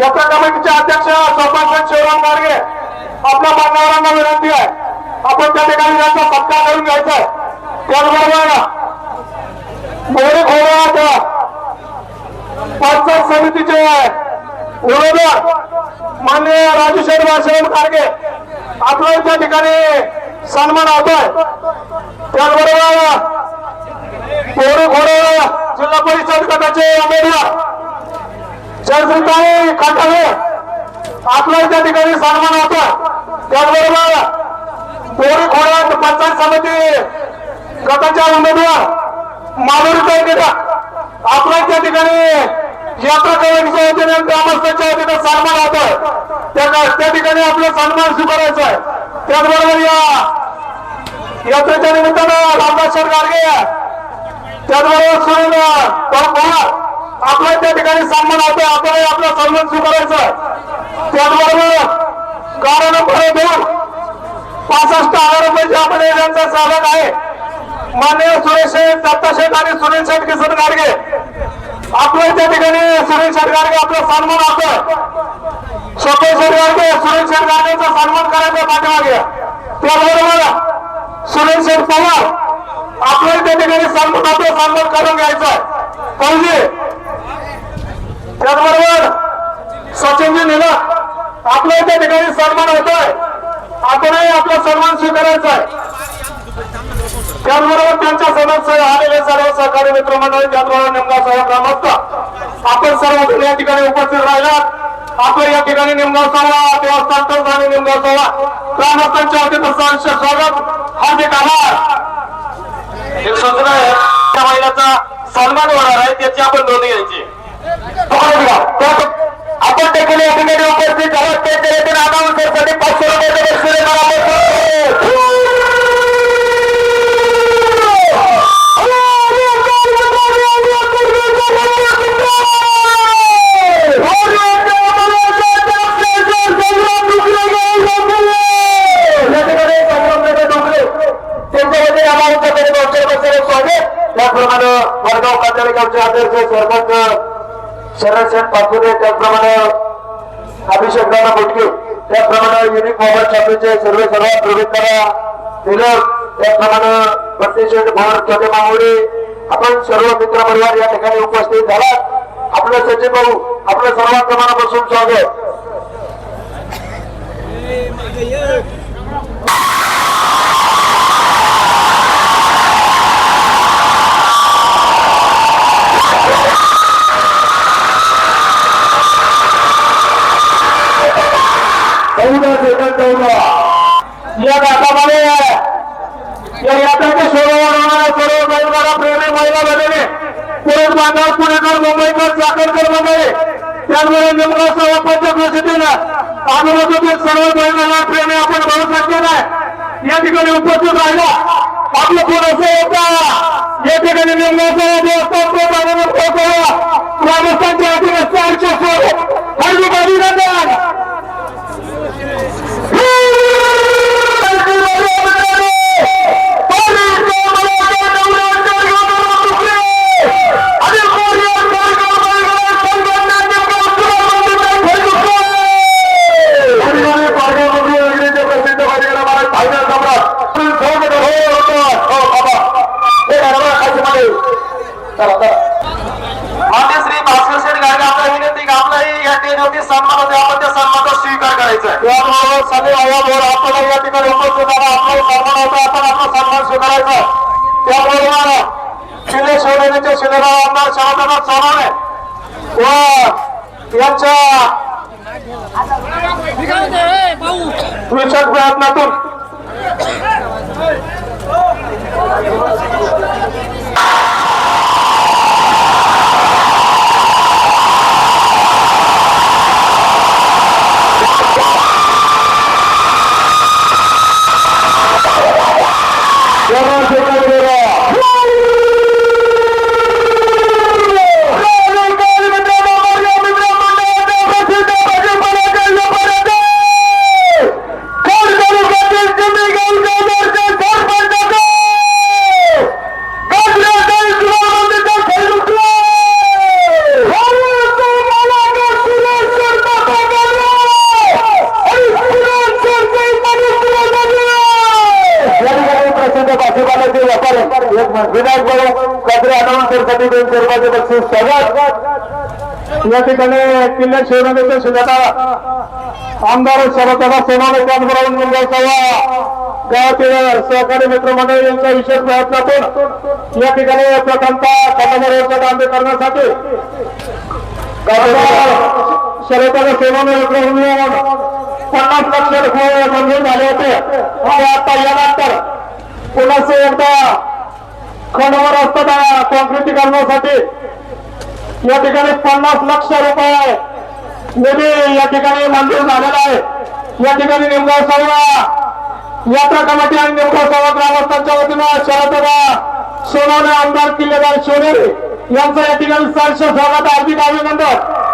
यात्रा कमिटीचे अध्यक्ष सरपंच शिवराम मार्गे आपल्या मान्यवरांना विनंती आहे. आपण त्या ठिकाणी त्यांचा सत्कार करून घ्यायचा आहे. त्याचबरोबर मोरे घोडा पंचायत समितीचे उमेदवार मान्य राजूशेठ शिवराम कारगे आपला त्या ठिकाणी सन्मान होतोय. त्याचबरोबर मोरे खोऱ्या जिल्हा परिषद गटाचे उमेदवार जयश्रीताई खंडाळे आपला त्या ठिकाणी सन्मान होता त्याचबरोबर बोरी खोऱ्यात पंचायत समिती गटाच्या उमेदवार माधुरीताई निकट आपला त्या ठिकाणी यात्रा करण्याच्या वतीने ग्रामस्थांच्या वतीने सन्मान होतोय. त्या ठिकाणी आपला सन्मान स्वीकारायचा आहे त्याचबरोबर या यात्रेच्या निमित्तानं रामदास गाडगे त्याचबरोबर सुरेंद्र पवार ठिकाणी सन्मान होतो आपल्याला आपला सन्मान स्वीकारायचा त्याचबरोबर कारण नंबर दोन पासष्ट हजार रुपये आपण त्यांचा साधक आहे माननीय सुरेश दत्ता शेठ आणि सुनील शेठ किसन गाडगे आपल्या त्या ठिकाणी सुनील शेठ गाडगे आपला सन्मान होतोय. स्वतः शेठ गाडगे सुनील शेठ गाडगेचा सन्मान करायचा पाठीमागे. त्याचबरोबर सुनील शेठ पवार आपल्या त्या ठिकाणी सन्मान होतोय सन्मान करून घ्यायचा आहे. पाहिजे त्याचबरोबर सचिनजी निलक आपल्या त्या ठिकाणी सन्मान होतोय. आपणही आपला सन्मान स्वीकारायचा आहे. त्याचबरोबर त्यांच्या सदस्य आलेले सर्व सहकारी मित्रमंडळी त्याचबरोबर नेमका सभा ग्रामस्थ आपण सर्वजण या ठिकाणी उपस्थित राहिलात. आपलं या ठिकाणी निमगाव सभा देवस्थान आणि नेमगाव सभा ग्रामस्थांच्या वतीनं सहर्ष स्वागत. हार्दिक आभार. एक सूचना आहे त्या महिन्याचा सन्मान होणार आहे त्याची आपण नोंद घ्यायची. त्यांच्यामध्ये आम्हाला स्वागत त्याचप्रमाणे वडगाव कातळेगावचे अध्यक्ष सरपंच शरद सेठ पाचपुरे त्याचप्रमाणे अभिषेक दादा बोटके त्याचप्रमाणे युनिक मोबाईल शॉपीचे सर्व सर्व प्रवेश करा तिलक त्याचप्रमाणे बत्तीस शेठ भवन छोटे मांगोडे आपण सर्व मित्र परिवार या ठिकाणी उपस्थित झाला. आपलं सचिव भाऊ आपलं सर्वात मनापासून स्वागत. या गाठामध्ये या यात्राच्या शोधावर होणाऱ्या सर्व बैलगाडा प्रेमी महिला भगिनी पुरुष बांधव पुणेकर मुंबईकर चाकरकर मंडळी त्याचबरोबर निमगाव सभा पंचकृषीतील आजूबाजूतील सर्व बैलगाडा प्रेमी आपण बघू शकतो नाही या ठिकाणी उपस्थित राहिला आपलं थोडंसं होता या ठिकाणी निमगाव सभा ग्रामस्थांच्या वतीने सहर्ष स्वागत हार्दिक अभिनंदन या ट्रेनवरती सन्मान होते आपण त्या सन्मानाचा स्वीकार करायचा आहे त्यामुळे सगळे आयाभर आपल्याला या ठिकाणी उपस्थित झाला आपला सन्मान होता आपण आपला सन्मान स्वीकारायचा त्याबरोबर शिले शिवसेनेचे शिलेराव आमदार शहादानाथ सोनाने व यांच्या विशेष प्रयत्नातून भाऊ कात्रे अनाउन्सरसाठी दोनशे रुपयाचे बक्षीस स्वागत या ठिकाणी किल्ले शिवनगरच्या सुजाता आमदार शरददादा सोनाने त्याचबरोबर मुलगा सभा गावातील सहकारी मित्रमंडळ यांच्या विशेष प्रयत्नातून या ठिकाणी प्रथमतः खंडोबाचं काम करण्यासाठी शरददादा सोनाने मित्रमंडळ पन्नास लक्ष रुपये मंजूर झाले होते. आणि आता यानंतर पुन्हा एकदा खंडवर असताना कॉन्क्रिटीकरणासाठी या ठिकाणी पन्नास लक्ष रुपये निधी या ठिकाणी मंजूर झालेला आहे. या ठिकाणी निमगाव सर्व यात्रा कमिटी आणि निमगाव सर्व ग्रामस्थांच्या वतीनं शरददा सोनवणे आमदार किल्लेदार सोनेरे यांचं या ठिकाणी सहर्ष स्वागत हार्दिक अभिनंदन.